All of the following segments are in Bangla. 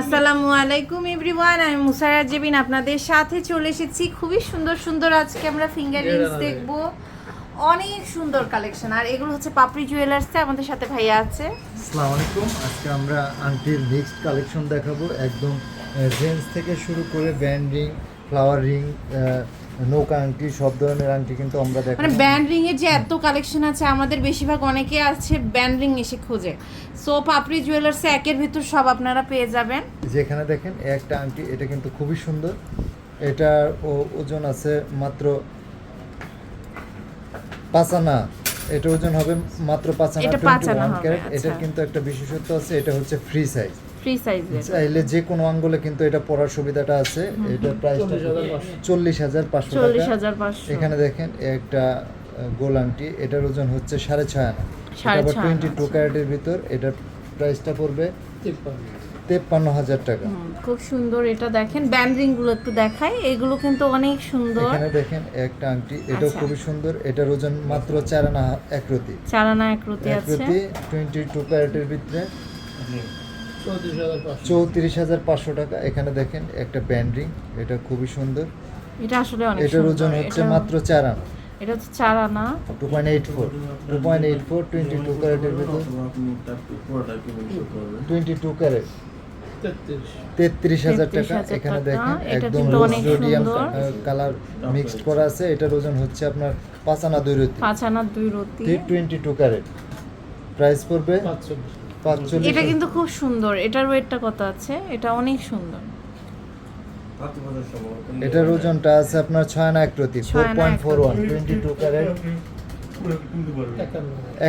আসসালামু আলাইকুম এভরিওয়ান আমি মুসারা জেবিন আপনাদের সাথে চলে এসেছি। খুবই সুন্দর সুন্দর আজকে আমরা ফিঙ্গার রিংস দেখব। অনেক সুন্দর কালেকশন আর এগুলো হচ্ছে পাপড়ি জুয়েলার্সে আমাদের সাথে ভাইয়া আছে। আসসালামু আলাইকুম। আজকে আমরা আন্টির মিক্সড কালেকশন দেখাবো। একদম জেন্টস থেকে শুরু করে ব্যান্ড ফ্লাওয়ার রিং নৌকা আংটি সব ধরনের আংটি কিন্তু আমরা মানে ব্যান্ড রিং এর যে এত কালেকশন আছে আমাদের বেশিরভাগ অনেকে আছে ব্যান্ড রিং এসে খোঁজে। সো পাপড়ি জুয়েলার্সে একের ভিতর সব আপনারা পেয়ে যাবেন। যেখানে দেখেন একটা আংটি এটা কিন্তু খুবই সুন্দর। এটার ওজন আছে মাত্র পাঁচ আনা। এটা ওজন হবে মাত্র পাঁচ আনা এটা টোয়েন্টি ওয়ান ক্যারেট আচ্ছা। এটার কিন্তু একটা বিশেষত্ব আছে এটা হচ্ছে ফ্রি সাইজ ফ্রি সাইজের। চাইলে যে কোনো আঙ্গুলে কিন্তু এটা পড়ার সুবিধাটা আছে। এটা প্রাইসটা চল্লিশ হাজার পাঁচশো। চল্লিশ হাজার পাঁচশো এখানে দেখেন একটা গোল আংটি। এটার ওজন হচ্ছে সাড়ে ছয় আনা। সাড়ে ছয় টোয়েন্টি টু আচ্ছা। ক্যারেটের ভিতর। এটার প্রাইসটা পড়বে তেপ্পান্ন। হাজার টাকা। খুব সুন্দর এটা দেখেন। ব্যান্ডিংগুলো একটু দেখাই। এগুলো কিন্তু অনেক সুন্দর। এখানে দেখেন একটা আংটি। এটাও আচ্ছা। খুবই সুন্দর। এটার ওজন মাত্র চার আনা একরতি চারানা একরতি আছে। একরতি টোয়েন্টি টু ক্যারেটের ভিতরে। চৌত্রিশ হাজার পাঁচশো। টাকা। এখানে দেখেন একটা ব্যান্ড এটা খুবই সুন্দর। এটা আসলে অনেক এটার ওজন হচ্ছে মাত্র চার আনা। এটা হচ্ছে চারানা two point eight four. Two point eight four twenty two ক্যারেটের ভিতর। Twenty two carat. তেত্রিশ। হাজার টাকা। এখানে দেখেন একদম রোডিয়াম কালার মিক্সড করা আছে। এটার ওজন হচ্ছে আপনার পাঁচ আনা দুই রতি। পাঁচ আনা দুই রতি। Twenty two carat. প্রাইস পড়বে এটা কিন্তু খুব সুন্দর। এটার ওয়েটটা কত আছে? এটা অনেক সুন্দর। এটার ওজনটা আছে আপনার ছয় আনা এক প্রতি ছয় four point four one twenty two carat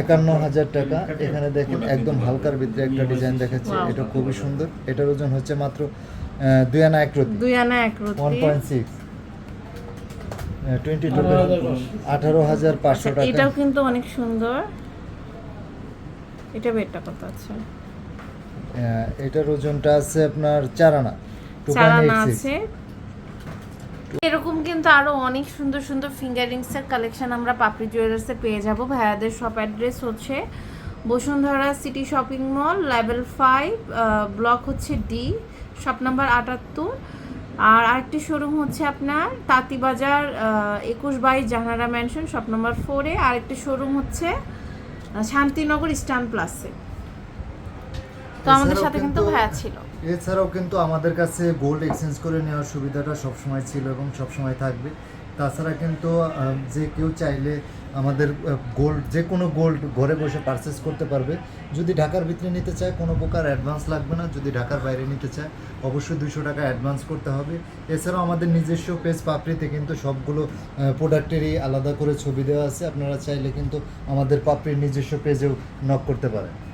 একান্ন হাজার টাকা। এখানে দেখেন একদম হালকার ভিতরে একটা ডিজাইন দেখাচ্ছে। এটা খুবই সুন্দর। এটার ওজন হচ্ছে মাত্র আহ, দুই আনা এক রতি। দুই আনা এক ওয়ান রতি পয়েন্ট সিক্স টোয়েন্টি টু আঠারো হাজার পাঁচশো। আচ্ছা, টাকা এটাও কিন্তু অনেক সুন্দর। এটা ওয়েটটা কত আছে? এটার ওজনটা আছে আপনার চারানা আছে। এরকম কিন্তু আরও অনেক সুন্দর সুন্দর ফিঙ্গারিংস এর কালেকশন আমরা পাপড়ি জুয়েলার্সে পেয়ে যাব। ভাইয়াদের শপ অ্যাড্রেস হচ্ছে Bashundhara city shopping mall level five block হচ্ছে ডি শপ নাম্বার আটাত্তর। আর আরেকটি শোরুম হচ্ছে আপনার তাঁতিবাজার একুশ বাইশ জাহানারা ম্যানশন শপ নাম্বার ফোরে আরেকটি শোরুম হচ্ছে শান্তিনগর ইস্টার্ন প্লাসে। তো আমাদের সাথে কিন্তু কিন্তু- ভাইয়া ছিল। এছাড়াও কিন্তু আমাদের কাছে গোল্ড এক্সচেঞ্জ করে নেওয়ার সুবিধাটা সবসময় ছিল এবং সবসময় থাকবে। তাছাড়া কিন্তু যে কেউ চাইলে আমাদের গোল্ড যে কোনো গোল্ড ঘরে বসে পারচেস করতে পারবে। যদি ঢাকার ভিতরে নিতে চায় কোনো প্রকার অ্যাডভান্স লাগবে না। যদি ঢাকার বাইরে নিতে চায় অবশ্যই দুশো টাকা অ্যাডভান্স করতে হবে। এছাড়াও আমাদের নিজস্ব পেজ পাপড়িতে কিন্তু সবগুলো প্রোডাক্টেরই আলাদা করে ছবি দেওয়া আছে। আপনারা চাইলে কিন্তু আমাদের পাপড়ির নিজস্ব পেজেও নক করতে পারেন।